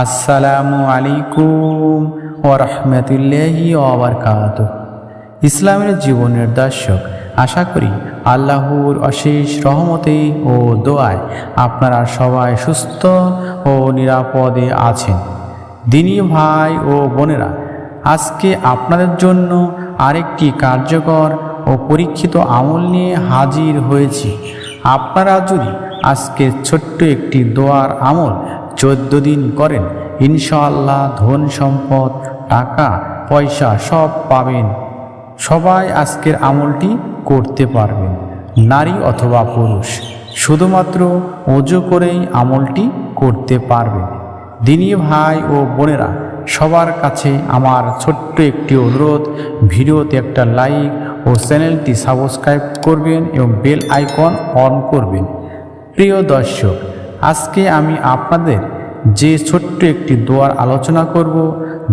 আসসালামু আলাইকুম ওরহমতুল্লাহি ওবরকাত ইসলামের জীবনের দর্শক, আশা করি আল্লাহর অশেষ রহমতে ও দোয়ায় আপনারা সবাই সুস্থ ও নিরাপদে আছেন। দিনী ভাই ও বোনেরা, আজকে আপনাদের জন্য আরেকটি কার্যকর ও পরীক্ষিত আমল নিয়ে হাজির হয়েছি। আপনারা যদি আজকে ছোট্ট একটি দোয়ার আমল চোদ্দ দিন করেন, ইনশাআল্লাহ ধন সম্পদ, টাকা, পয়সা সব পাবেন। সবাই আজকের আমলটি করতে পারবেন, নারী অথবা পুরুষ। শুধুমাত্র অজু করেই আমলটি করতে পারবেন। দিনী ভাই ও বোনেরা, সবার কাছে আমার ছোট্ট একটি অনুরোধ, ভিডিওতে একটা লাইক ও চ্যানেলটি সাবস্ক্রাইব করবেন এবং বেল আইকন অন করবেন। প্রিয় দর্শক আজকে আমি আপনাদের যে ছোট্ট একটি দোয়ার আলোচনা করব,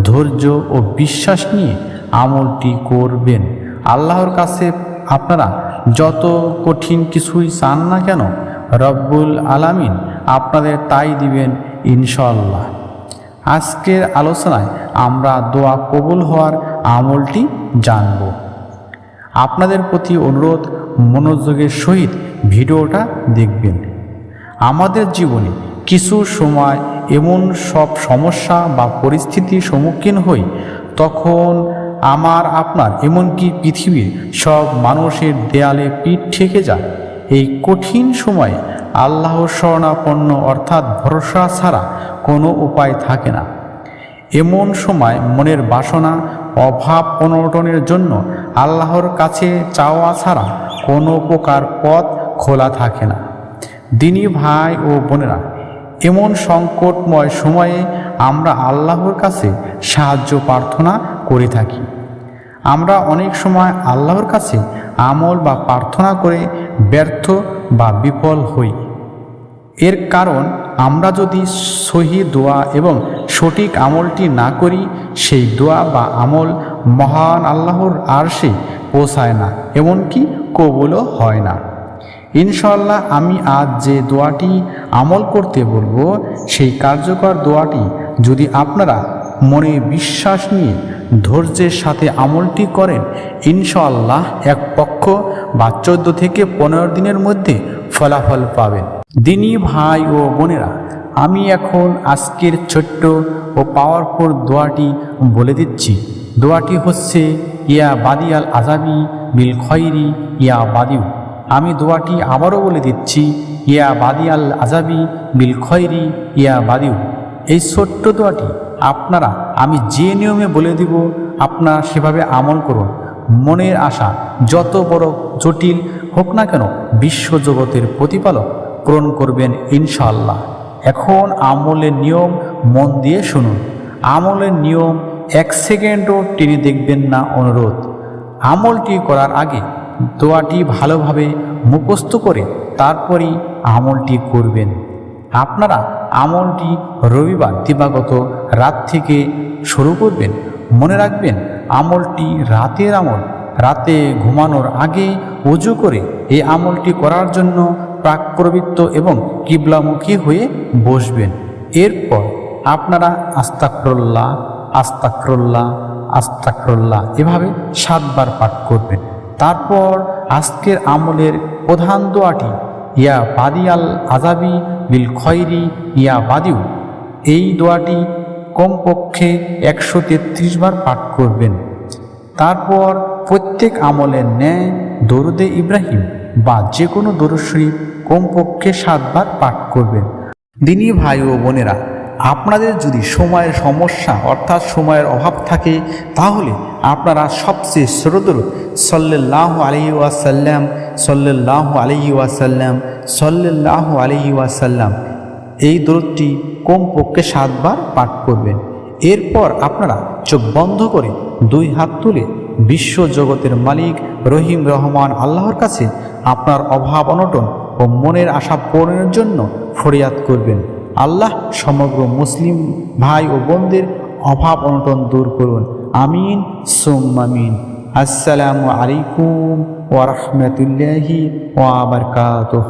ধৈর্য ও বিশ্বাস নিয়ে আমলটি করবেন। আল্লাহর কাছে আপনারা যত কঠিন কিছুই চান না কেন, রব্বুল আলামিন আপনাদের তাই দিবেন ইনশাল্লাহ আজকের আলোচনায় আমরা দোয়া কবুল হওয়ার আমলটি জানব। আপনাদের প্রতি অনুরোধ, মনোযোগের সহিত ভিডিওটা দেখবেন। আমাদের জীবনে কিছু সময় এমন সব সমস্যা বা পরিস্থিতির সম্মুখীন হই, তখন আমার, আপনার এমনকি পৃথিবীর সব মানুষের দেয়ালে পিঠ ঠেকে যায়। এই কঠিন সময়ে আল্লাহর শরণাপন্ন অর্থাৎ ভরসা ছাড়া কোনো উপায় থাকে না। এমন সময় মনের বাসনা, অভাব অনটনের জন্য আল্লাহর কাছে চাওয়া ছাড়া কোনো প্রকার পথ খোলা থাকে না। দিনী ভাই ও বোনেরা, এমন সংকটময় সময়ে আমরা আল্লাহর কাছে সাহায্য প্রার্থনা করে থাকি। আমরা অনেক সময় আল্লাহর কাছে আমল বা প্রার্থনা করে ব্যর্থ বা বিফল হই। এর কারণ, আমরা যদি সহি দোয়া এবং সঠিক আমলটি না করি, সেই দোয়া বা আমল মহান আল্লাহর আরশে পৌঁছায় না, এমনকি কবলও হয় না। ইনশাল্লাহ আমি আজ যে দোয়াটি আমল করতে বলব, সেই কার্যকর দোয়াটি যদি আপনারা মনে বিশ্বাস নিয়ে ধৈর্যের সাথে আমলটি করেন ইনশাল্লাহ এক পক্ষ বা চোদ্দ থেকে পনেরো দিনের মধ্যে ফলাফল পাবেন। দিনী ভাই ও বোনেরা, আমি এখন আজকের ছোট্ট ও পাওয়ারফুল দোয়াটি বলে দিচ্ছি। দোয়াটি হচ্ছে, ইয়া বাদিয়াল আজাবি বিল খয়রি, ইয়া বাদিউ। আমি দোয়াটি আবারও বলে দিচ্ছি, ইয়া বাদি আল আজাবি বিল খয়রি ইয়া বাদিউ। এই ছোট্ট দোয়াটি আপনারা, আমি যে নিয়মে বলে দিব, আপনারা সেভাবে আমল করুন। মনের আশা, যত বড় জটিল হোক না কেন, বিশ্বজগতের প্রতিপালক পূরণ করবেন ইনশাল্লাহ এখন আমলের নিয়ম মন দিয়ে শুনুন। আমলের নিয়ম এক সেকেন্ডও টেনে দেখবেন না অনুরোধ। আমলটি করার আগে দোয়াটি ভালোভাবে মুখস্থ করে তারপরই আমলটি করবেন। আপনারা আমলটি রবিবার দিবাগত রাত থেকে শুরু করবেন। মনে রাখবেন, আমলটি রাতের আমল। রাতে ঘুমানোর আগে উজু করে এই আমলটি করার জন্য প্রাকপ্রবৃত্ত এবং কিবলামুখী হয়ে বসবেন। এরপর আপনারা আস্তাকরল্লাহ আস্তাকরল্লাহ আস্তাকরল্লাহ এভাবে সাতবার পাঠ করবেন। তারপর আজকের আমলের প্রধান দোয়াটি, ইয়া বাদিয়াল আজাবি বিল খয়রি ইয়া বাদিউ। এই দোয়াটি কমপক্ষে একশো তেত্রিশ বার পাঠ করবেন। তারপর প্রত্যেক আমলের ন্যায় দরুদে ইব্রাহিম বা যে কোনো দরুদ শরীফ কমপক্ষে সাতবার পাঠ করবেন। দিনী ভাই ও বোনেরা আপনাদের যদি সময়ের সমস্যা অর্থাৎ সময়ের অভাব থাকে, তাহলে আপনারা সবচেয়ে শ্রোদর সল্লাহ আলহি ওয়াসাল্লাম সল্লাহ আলহি ওয়াসাল্লাম সল্লাহ আলহি ওয়াসাল্লাম এই দরদটি কমপক্ষে সাতবার পাঠ করবেন। এরপর আপনারা চোখ বন্ধ করে দুই হাত তুলে বিশ্ব জগতের মালিক রহিম রহমান আল্লাহর কাছে আপনার অভাব অনটন ও মনের আশা পূরণের জন্য ফরিয়াদ করবেন। আল্লাহ সমগ্র মুসলিম ভাই ও বোনদের অভাব অনটন দূর করুন। আমিন সোম্মামিন আসসালামু আলাইকুম ওরহমতুল্লাহি ওয়াবারকাতুহ